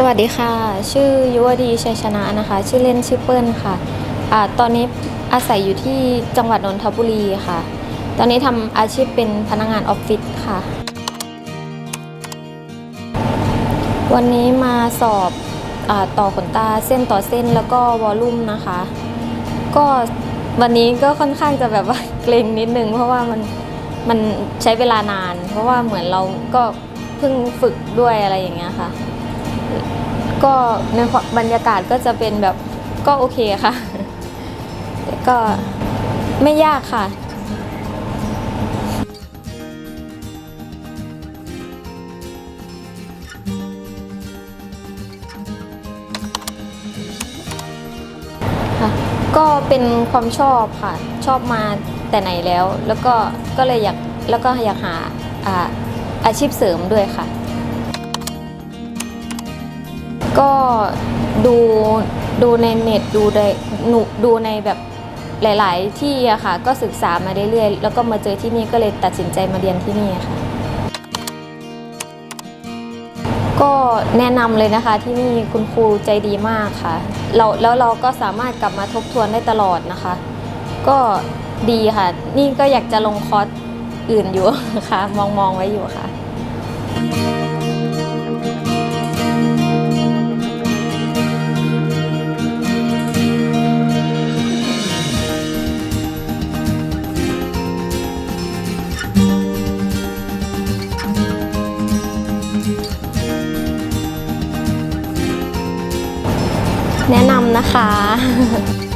สวัสดีค่ะ ชื่อยุวดีชัยชนะนะคะ ชื่อเล่นชื่อเปิ้ลค่ะอ่าตอนนี้อาศัยอยู่ที่จังหวัดนนทบุรีค่ะ ตอนนี้ทำอาชีพเป็นพนักงานออฟฟิศค่ะ วันนี้มาสอบอต่อขนตาเส้นต่อเส้นแล้วก็วอลลุ่มนะคะ ก็วันนี้ก็ค่อนข้างจะแบบว่าเกรงนิดนึง เพราะว่ามันมันใช้เวลานาน เพราะว่าเหมือนเราก็เพิ่งฝึกด้วยอะไรอย่างเงี้ยค่ะ ก็ในความบรรยากาศก็จะเป็นแบบก็โอเคค่ะ ก็ไม่ยากค่ะก็เป็นความชอบค่ะ ชอบมาแต่ไหนแล้ว แล้วก็ก็เลยอยากแล้วก็อยากหาอาอาชีพเสริมด้วยค่ะ ก็ดูดูในเน็ตดูในหนูดูในแบบหลาย ๆ ที่อะค่ะ ก็ศึกษามาเรื่อยๆแล้วก็มาเจอที่นี่ก็เลยตัดสินใจมาเรียนที่นี่ค่ะ ก็แนะนำเลยนะคะที่นี่คุณครูใจดีมากค่ะเราแล้วเราก็สามารถกลับมาทบทวนได้ตลอดนะคะ ก็ดีค่ะ นี่ก็อยากจะลงคอร์สอื่นอยู่ค่ะ มองมองไว้อยู่ค่ะ แนะนำนะคะ